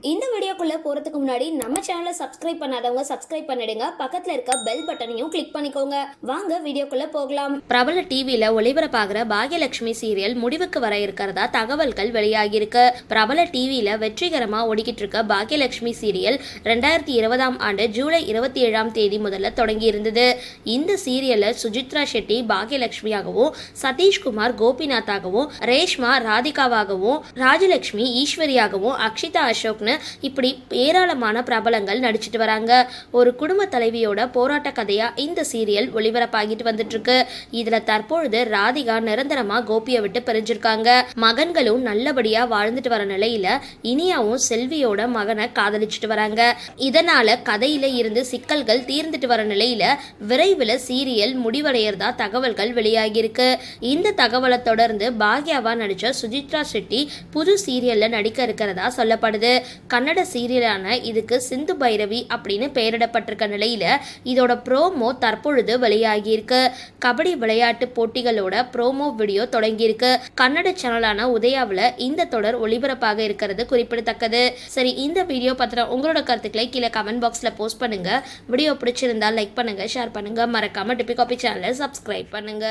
இந்த வீடியோக்குள்ளே போறதுக்கு முன்னாடி நம்ம சேனலை சப்ஸ்கிரைப் பண்ணாதவங்க சப்ஸ்கிரைப் பண்ணிடுங்க. பக்கத்தில் இருக்க பெல் பட்டனையும் கிளிக் பண்ணிக்கோங்க. வாங்க வீடியோக்குள்ளே போகலாம். பிரபல டிவியில் ஒளிபரப்பாகிற பாகியலட்சுமி சீரியல் முடிவுக்கு வர இருக்கிறதா தகவல்கள் வெளியாகியிருக்கு. பிரபல டிவியில் வெற்றிகரமாக ஓடிக்கிட்டு இருக்க பாகியலட்சுமி சீரியல் ரெண்டாயிரத்தி இருபதாம் ஆண்டு ஜூலை இருபத்தி ஏழாம் தேதி முதல்ல தொடங்கி இருந்தது. இந்த சீரியலில் சுஜித்ரா ஷெட்டி பாகியலட்சுமியாகவும் சதீஷ்குமார் கோபிநாத்தாகவும் ரேஷ்மா ராதிகாவாகவும் ராஜலட்சுமி ஈஸ்வரியாகவும் அக்ஷிதா அசோக்னு இப்படி ஏராளமான பிரபலங்கள் நடிச்சிட்டு வராங்க. ஒரு குடும்ப தலைவியோட போராட்ட கதையா இந்த சீரியல் ஒளிபரப்பாகிட்டு வந்துட்டு இருக்கு இதுல தற்பொழுது ராதிகா நிரந்தரமா கோபியை விட்டு பிரிஞ்சிருக்காங்க. மகன்களும் நல்லபடியா வாழ்ந்துட்டு வர நிலையில இனியாவும் செல்வியோட மகனை காதலிச்சுட்டு வராங்க. இதனால கதையில இருந்து சிக்கல்கள் தீர்ந்துட்டு வர நிலையில விரைவில் சீரியல் முடிவடையறதா தகவல்கள் வெளியாகியிருக்கு. இந்த தகவலை தொடர்ந்து பாக்யாவா நடிச்ச சுஜித்ரா ஷெட்டி புது சீரியல்ல நடிக்க இருக்கிறதா சொல்லப்படுது. கன்னட சீரியலான இதுக்கு சிந்து பைரவி அப்படின்னு பெயரிடப்பட்டிருக்க நிலையில் இதோட ப்ரோமோ தற்பொழுது வெளியாகியிருக்கு. கபடி விளையாட்டு போட்டிகளோட ப்ரோமோ வீடியோ தொடங்கியிருக்கு. கன்னட சேனலான உதயாவில் இந்த தொடர் ஒளிபரப்பாக இருக்கிறது குறிப்பிடத்தக்கது. சரி இந்த வீடியோ பத்தின உங்களோட கருத்துக்களை கீழே கமெண்ட் பாக்ஸில் போஸ்ட் பண்ணுங்க. வீடியோ பிடிச்சிருந்தா லைக் பண்ணுங்க ஷேர் பண்ணுங்க. மறக்காம டிபி காபி சேனலை சப்ஸ்கிரைப் பண்ணுங்க.